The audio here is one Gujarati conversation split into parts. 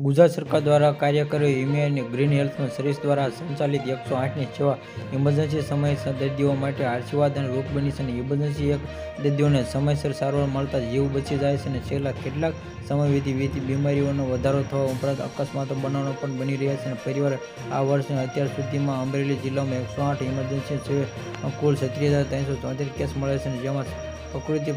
ગુજરાત સરકાર દ્વારા કાર્યકરો યુમિયા ગ્રીન હેલ્થ સર્વિસ દ્વારા સંચાલિત એકસો આઠની સેવા ઇમરજન્સી સમયસર દર્દીઓ માટે આશીર્વાદ અને રૂપ બની છે અને ઇમરજન્સી એક દર્દીઓને સમયસર સારવાર મળતા જીવ બચી જાય છે અને છેલ્લા કેટલાક સમય વિધિ બીમારીઓનો વધારો થવા ઉપરાંત અકસ્માતો બનાવનો પણ બની રહ્યા છે અને પરિવાર આ વર્ષે અત્યાર સુધીમાં અમરેલી જિલ્લામાં એકસો આઠ ઇમરજન્સી સેવા કુલ છત્રીસ હજાર ત્રણસો ચોત્રીસ કેસ મળે છે અને જેમાં પ્રકૃતિ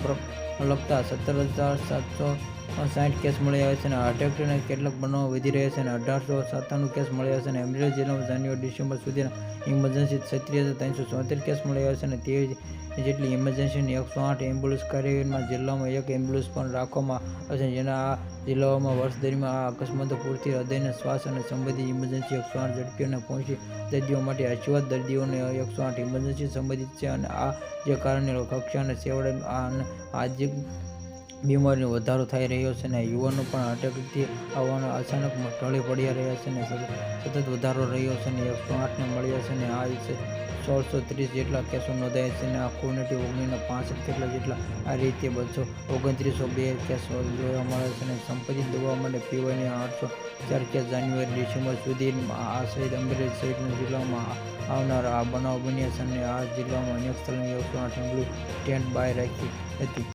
લગતા સત્તર હજાર સાતસો સાઠ કેસ મળી આવ્યા છે અને હાર્ટ એટેકના કેટલાક બનાવો વધી રહ્યા છે અને અઢારસો સત્તાણું કેસ મળ્યા છે અને અમરેલી જિલ્લામાં જાન્યુઆરી, ડિસેમ્બર સુધીના ઇમરજન્સી છત્રીસ હજાર ત્રણસો ચોતેર કેસ મળી આવ્યા છે અને તે જેટલી ઇમરજન્સીની એકસો આઠ એમ્બ્યુલન્સ કાર્યમાં જિલ્લામાં એક એમ્બ્યુલન્સ પણ રાખવામાં આવે છે જેના આ જિલ્લાઓમાં વર્ષ દરમિયાન આ અકસ્માતો પૂરતી હૃદયના શ્વાસ અને સંબંધિત ઇમરજન્સી એકસો આઠ ઝડપીઓને પહોંચી દર્દીઓ માટે આશીર્વાદ દર્દીઓને એકસો આઠ ઇમરજન્સી સંબંધિત છે અને આ જે કારણે કક્ષા અને સેવડે આ આજે બીમારીનો વધારો થઈ રહ્યો છે ને યુવાનો પણ અટકથી આવવાનો અચાનક ઢળી પડ્યા રહ્યા છે ને સતત વધારો રહ્યો છે અને એકસો આઠને મળ્યા છે ને આ વિશે સોળસો ત્રીસ જેટલા કેસો નોંધાયા છે અને આ કોવિડ ઓગણીસના પાસઠ જેટલા જેટલા આ રીતે બસો ઓગણત્રીસો બે કેસો જોવા મળે છે અને સંપત્તિ દવા માટે પીવાની આઠસો ચાર કેસ જાન્યુઆરી, ડિસેમ્બર સુધી આ સહિત અમરેલી સહિતના જિલ્લામાં આવનાર આ બનાવ બન્યા છે અને આ જિલ્લામાં અનેક સ્થળની એકસો આઠ એમ્બ્યુલન્સ સ્ટેન્ડ બાય રાખી હતી.